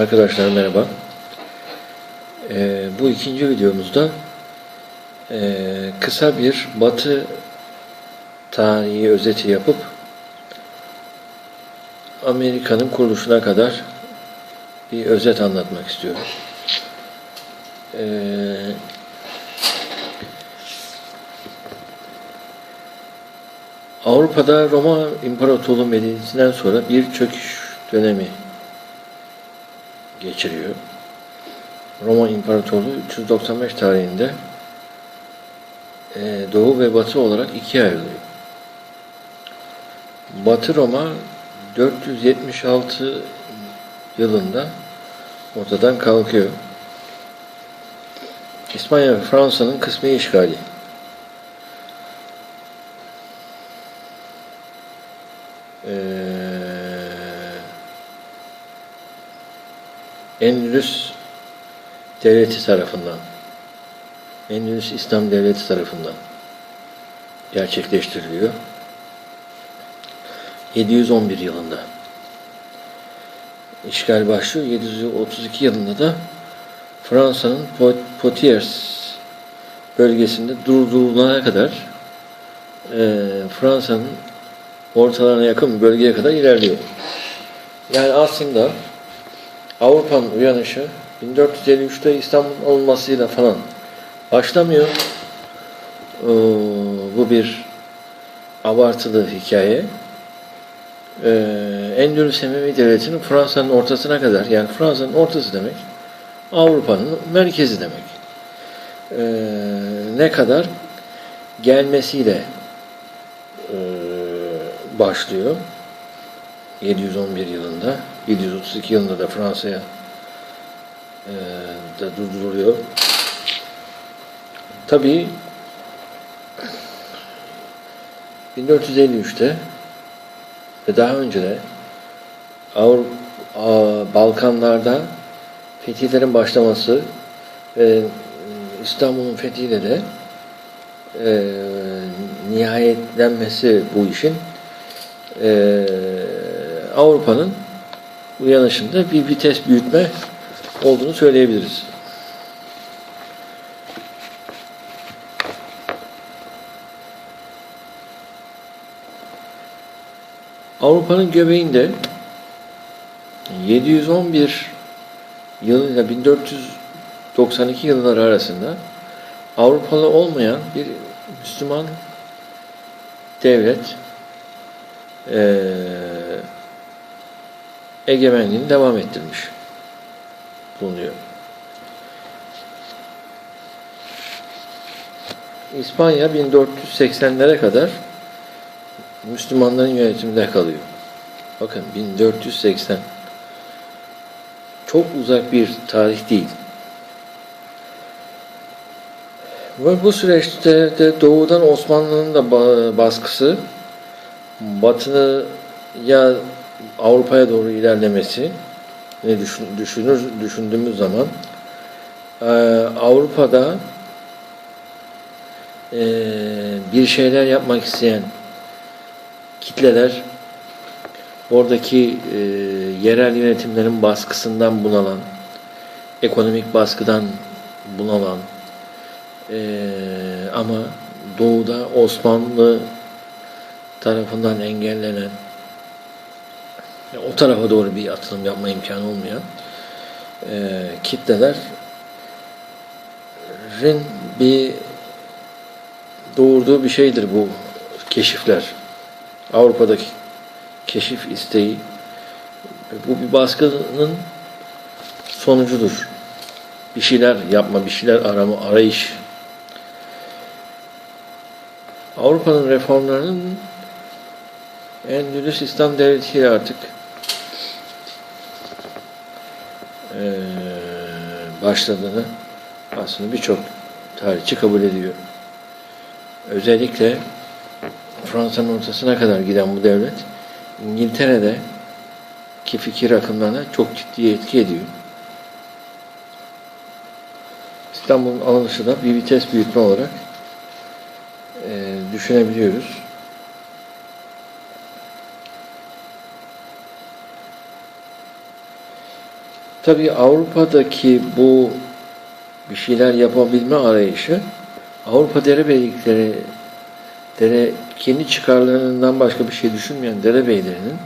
Arkadaşlar merhaba. Ee, bu ikinci videomuzda ee, kısa bir Batı tarihi özeti yapıp Amerika'nın kuruluşuna kadar bir özet anlatmak istiyorum. Ee, Avrupa'da Roma İmparatorluğu medeniyetinden sonra bir çöküş dönemi geçiriyor. Roma İmparatorluğu 395 tarihinde e, Doğu ve Batı olarak ikiye ayrılıyor. Batı Roma 476 yılında ortadan kalkıyor. İspanya ve Fransa'nın kısmi işgali. Endülüs devleti tarafından Endülüs İslam devleti tarafından gerçekleştiriliyor. 711 yılında işgal başlıyor. 732 yılında da Fransa'nın Poitiers bölgesinde durdurulana kadar e, Fransa'nın ortalarına yakın bölgeye kadar ilerliyor. Yani aslında Avrupa'nın uyanışı 1453'te İstanbul'un olmasıyla falan başlamıyor. Ee, bu bir abartılı hikaye. Ee, Endülüs Emevi Devleti'nin Fransa'nın ortasına kadar, yani Fransa'nın ortası demek, Avrupa'nın merkezi demek. Ee, ne kadar gelmesiyle e, başlıyor. 711 yılında, 732 yılında da Fransa'ya e, da durduruluyor. Tabii 1453'te ve daha önce de Avrupa, Balkanlarda fetihlerin başlaması ve İstanbul'un fethiyle de e, nihayetlenmesi bu işin e, Avrupa'nın uyanışında bir vites büyütme olduğunu söyleyebiliriz. Avrupa'nın göbeğinde 711 yılıyla 1492 yılları arasında Avrupalı olmayan bir Müslüman devlet e, egemenliğini devam ettirmiş bulunuyor. İspanya 1480'lere kadar Müslümanların yönetiminde kalıyor. Bakın 1480 çok uzak bir tarih değil. Ve bu süreçte de doğudan Osmanlı'nın da baskısı, batıya Avrupa'ya doğru ilerlemesi ne düşünür düşündüğümüz zaman Avrupa'da bir şeyler yapmak isteyen kitleler oradaki e, yerel yönetimlerin baskısından bunalan, ekonomik baskıdan bunalan e, ama doğuda Osmanlı tarafından engellenen o tarafa doğru bir atılım yapma imkanı olmayan e, kitlelerin bir doğurduğu bir şeydir bu keşifler. Avrupa'daki keşif isteği bu bir baskının sonucudur. Bir şeyler yapma, bir şeyler arama, arayış. Avrupa'nın reformlarının Endülüs İslam Devleti artık ee, başladığını aslında birçok tarihçi kabul ediyor. Özellikle Fransa'nın ortasına kadar giden bu devlet İngiltere'de ki fikir akımlarına çok ciddi etki ediyor. İstanbul'un alınışı da bir vites büyütme olarak e, düşünebiliyoruz. Tabii Avrupa'daki bu bir şeyler yapabilme arayışı Avrupa derebeylikleri dere, kendi çıkarlarından başka bir şey düşünmeyen derebeylerinin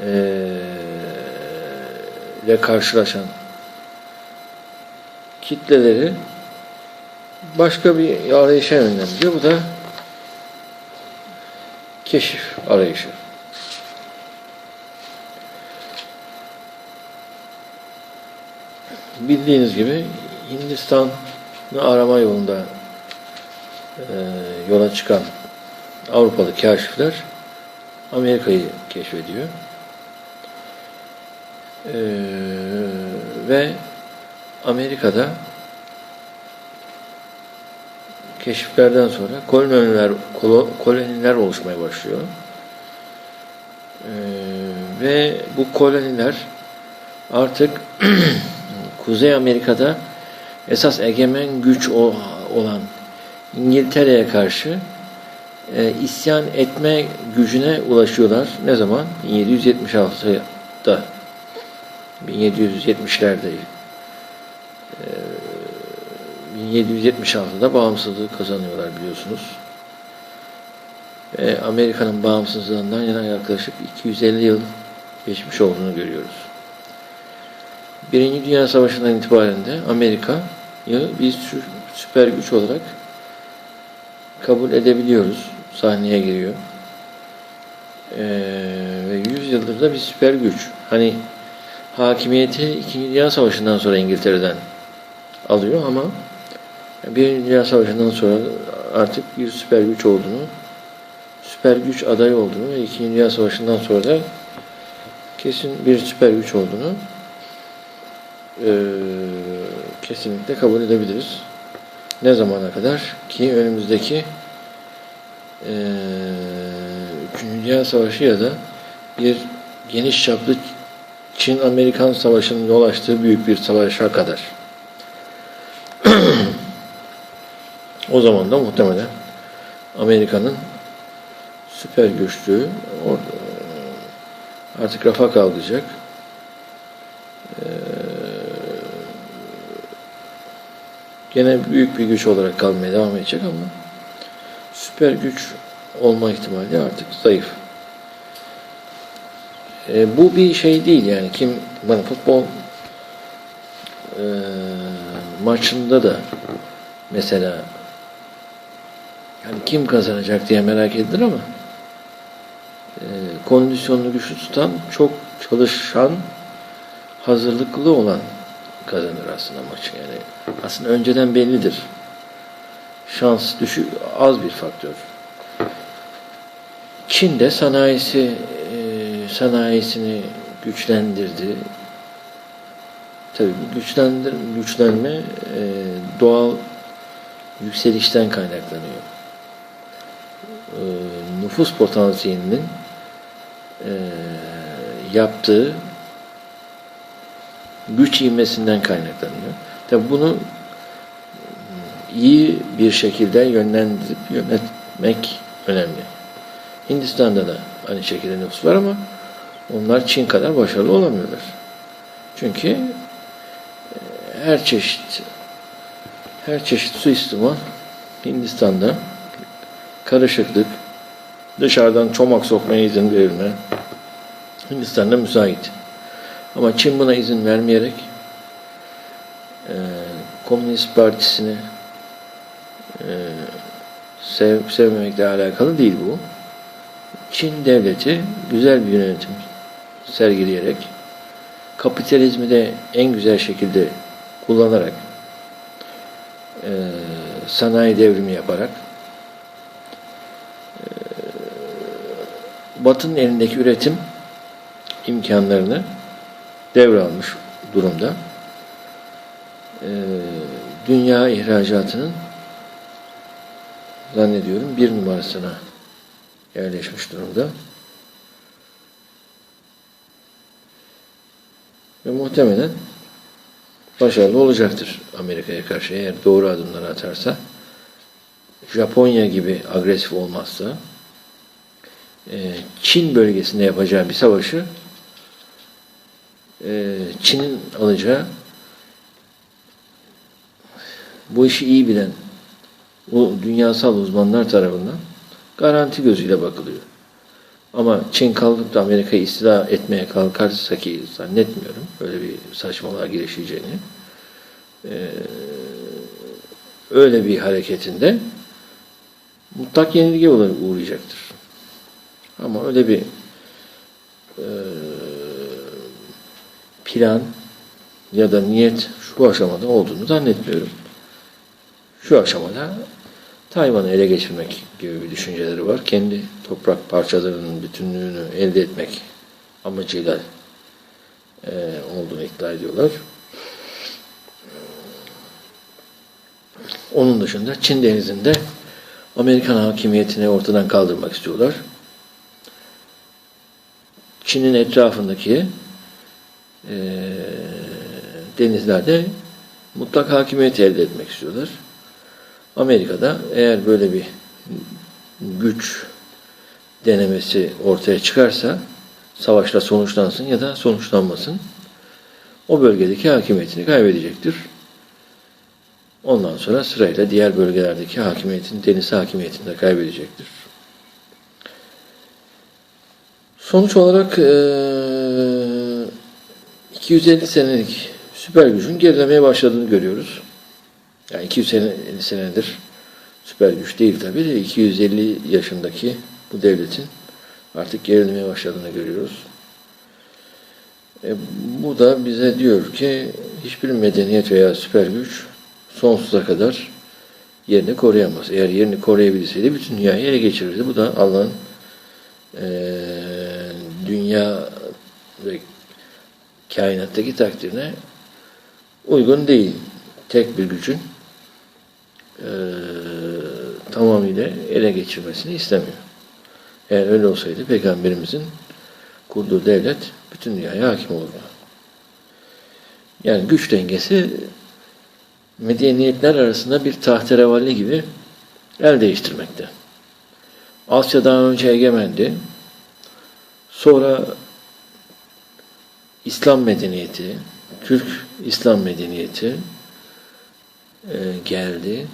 eee ile karşılaşan kitleleri başka bir arayışa yönlendiriyor. Bu da keşif arayışı. Bildiğiniz gibi Hindistan'ı arama yolunda e, yola çıkan Avrupalı kaşifler Amerika'yı keşfediyor. E, ve Amerika'da keşiflerden sonra koloniler, kolo- koloniler oluşmaya başlıyor. Ee, ve bu koloniler artık Kuzey Amerika'da esas egemen güç olan İngiltere'ye karşı e, isyan etme gücüne ulaşıyorlar. Ne zaman? 1776'da 1770'lerde 1776'da bağımsızlığı kazanıyorlar biliyorsunuz. Ve Amerika'nın bağımsızlığından yana yaklaşık 250 yıl geçmiş olduğunu görüyoruz. Birinci Dünya Savaşı'ndan itibaren de Amerika'yı bir sü- süper güç olarak kabul edebiliyoruz. Sahneye giriyor. Ee, ve 100 yıldır da bir süper güç. Hani hakimiyeti İkinci Dünya Savaşı'ndan sonra İngiltere'den alıyor ama Birinci Dünya Savaşı'ndan sonra artık bir süper güç olduğunu, süper güç adayı olduğunu ve İkinci Dünya Savaşı'ndan sonra da kesin bir süper güç olduğunu eee, kesinlikle kabul edebiliriz. Ne zamana kadar? Ki önümüzdeki eee Üçüncü Dünya Savaşı ya da bir geniş çaplı Çin-Amerikan Savaşı'nın yol açtığı büyük bir savaşa kadar. O zaman da muhtemelen Amerika'nın süper güçlüğü orada artık rafa kalkacak. Ee, gene büyük bir güç olarak kalmaya devam edecek ama süper güç olma ihtimali artık zayıf. Ee, bu bir şey değil yani kim bana futbol e, maçında da mesela yani kim kazanacak diye merak edilir ama e, kondisyonunu güçlü tutan, çok çalışan, hazırlıklı olan kazanır aslında maçı. Yani aslında önceden bellidir. Şans düşük, az bir faktör. Çin de sanayisi e, sanayisini güçlendirdi. Tabii güçlendir, güçlenme e, doğal yükselişten kaynaklanıyor. E, nüfus potansiyelinin yaptığı güç ivmesinden kaynaklanıyor. Tabii bunu iyi bir şekilde yönlendirip yönetmek önemli. Hindistan'da da aynı şekilde nüfus var ama onlar Çin kadar başarılı olamıyorlar. Çünkü e, her çeşit her çeşit suistimal Hindistan'da karışıklık, dışarıdan çomak sokmaya izin verilme Hindistan'da müsait. Ama Çin buna izin vermeyerek e, Komünist Partisi'ni e, sev, sevmemekle alakalı değil bu. Çin devleti güzel bir yönetim sergileyerek kapitalizmi de en güzel şekilde kullanarak e, sanayi devrimi yaparak e, Batı'nın elindeki üretim imkanlarını devralmış durumda. E, dünya ihracatının zannediyorum bir numarasına yerleşmiş durumda. Ve muhtemelen başarılı olacaktır Amerika'ya karşı eğer doğru adımlar atarsa. Japonya gibi agresif olmazsa e, Çin bölgesinde yapacağı bir savaşı e, Çin'in alacağı bu işi iyi bilen bu dünyasal uzmanlar tarafından garanti gözüyle bakılıyor. Ama Çin kalkıp da Amerika'yı istila etmeye kalkarsa ki zannetmiyorum öyle bir saçmalığa girişeceğini ee, öyle bir hareketinde mutlak yenilgi olarak uğrayacaktır. Ama öyle bir e, plan ya da niyet şu aşamada olduğunu zannetmiyorum. Şu aşamada Tayvan'ı ele geçirmek gibi bir düşünceleri var. Kendi toprak parçalarının bütünlüğünü elde etmek amacıyla e, olduğunu iddia ediyorlar. Onun dışında Çin denizinde Amerikan hakimiyetini ortadan kaldırmak istiyorlar. Çin'in etrafındaki e, denizlerde mutlak hakimiyet elde etmek istiyorlar. Amerika'da eğer böyle bir güç denemesi ortaya çıkarsa savaşla sonuçlansın ya da sonuçlanmasın o bölgedeki hakimiyetini kaybedecektir. Ondan sonra sırayla diğer bölgelerdeki hakimiyetin, deniz hakimiyetini de kaybedecektir. Sonuç olarak eee, 250 senelik süper gücün gerilemeye başladığını görüyoruz. Yani 250 senedir süper güç değil tabii de 250 yaşındaki bu devletin artık gerilemeye başladığını görüyoruz. E, bu da bize diyor ki hiçbir medeniyet veya süper güç sonsuza kadar yerini koruyamaz. Eğer yerini koruyabilseydi bütün dünyayı ele geçirirdi. Bu da Allah'ın eee, dünya ve kainattaki takdirine uygun değil. Tek bir gücün eee tamamıyla ele geçirmesini istemiyor. Eğer öyle olsaydı Peygamberimizin kurduğu devlet bütün dünyaya hakim olurdu. Yani güç dengesi medeniyetler arasında bir tahterevalli gibi el değiştirmekte. Asya daha önce egemendi. Sonra İslam medeniyeti, Türk İslam medeniyeti e, geldi.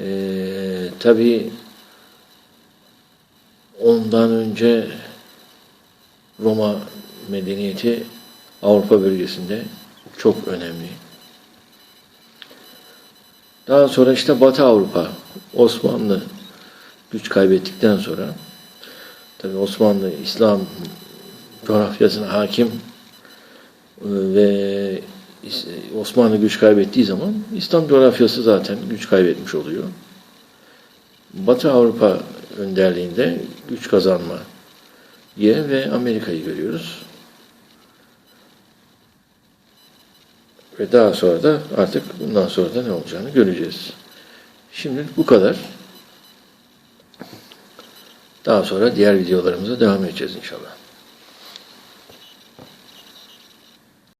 E, Tabi ondan önce Roma medeniyeti Avrupa bölgesinde çok önemli. Daha sonra işte Batı Avrupa, Osmanlı güç kaybettikten sonra tabi Osmanlı İslam coğrafyasına hakim e, ve Osmanlı güç kaybettiği zaman İslam coğrafyası zaten güç kaybetmiş oluyor. Batı Avrupa önderliğinde güç kazanma ye ve Amerika'yı görüyoruz. Ve daha sonra da artık bundan sonra da ne olacağını göreceğiz. Şimdi bu kadar. Daha sonra diğer videolarımıza devam edeceğiz inşallah.